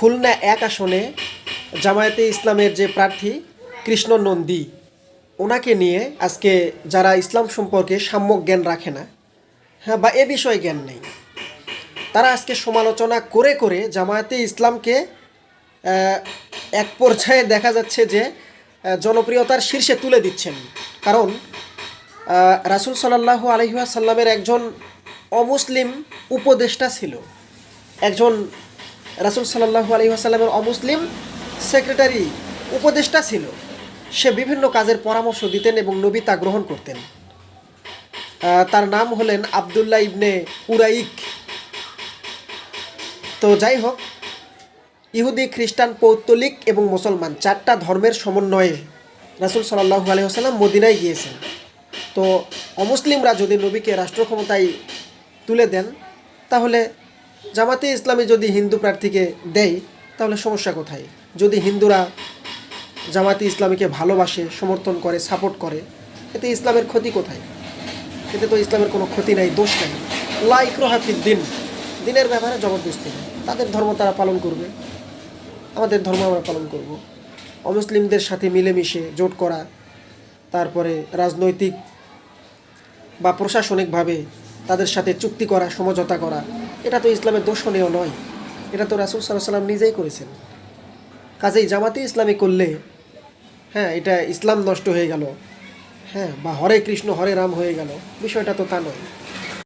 খুলনা এক আসনে জামায়াতে ইসলামের যে প্রার্থী কৃষ্ণ নন্দী, ওনাকে নিয়ে আজকে যারা ইসলাম সম্পর্কে সাম্যক জ্ঞান রাখে না হ্যাঁ বা এ বিষয়ে জ্ঞান নেই, তারা আজকে সমালোচনা করে করে জামায়াতে ইসলামকে এক পর্যায়ে দেখা যাচ্ছে যে জনপ্রিয়তার শীর্ষে তুলে দিচ্ছেন। কারণ রাসূল সাল্লাল্লাহু আলহিহাসাল্লামের একজন অমুসলিম উপদেষ্টা ছিল। একজন রাসূল সাল্লাল্লাহু আলহিহাসাল্লামের অমুসলিম সেক্রেটারি উপদেষ্টা ছিল। সে বিভিন্ন কাজের পরামর্শ দিতেন এবং নবী তা গ্রহণ করতেন। তার নাম হলেন আবদুল্লাহ ইবনে উরাইক। তো যাই হোক, ইহুদি, খ্রিস্টান, পৌত্তলিক এবং মুসলমান চারটা ধর্মের সমন্বয়ে রাসূল সাল্লাহু আলহিহাসাল্লাম মদিনায় গিয়েছেন। তো অমুসলিমরা যদি নবীকে রাষ্ট্র ক্ষমতায় তুলে দেন, তাহলে জামাতে ইসলামী যদি হিন্দু প্রার্থীকে দেয়, তাহলে সমস্যা কোথায়? যদি হিন্দুরা জামাতে ইসলামীকে ভালোবাসে, সমর্থন করে সাপোর্ট করে, এতে ইসলামের ক্ষতি কোথায়? এতে তো ইসলামের কোনো ক্ষতি নাই, দোষ নাই। লাইক্রো হাফিদ দিন। দিনের ব্যাপারে জবরদস্তি নেই। তাদের ধর্ম তারা পালন করবে। আমাদের ধর্ম আমরা পালন করব। অমুসলিমদের সাথে মিলেমিশে জোট করা, তারপরে রাজনৈতিক বা প্রশাসনিকভাবে তাদের সাথে চুক্তি করা, সমঝোতা করা এটা তো ইসলামের দর্শনীয় নয়। এটা তো রাসুল সাল্লাহ সাল্লাম নিজেই করেছেন। কাজেই জামাতে ইসলামী করলে হ্যাঁ এটা ইসলাম নষ্ট হয়ে গেল। হ্যাঁ বা হরে কৃষ্ণ, হরে রাম হয়ে গেল। বিষয়টা তো তা নয়।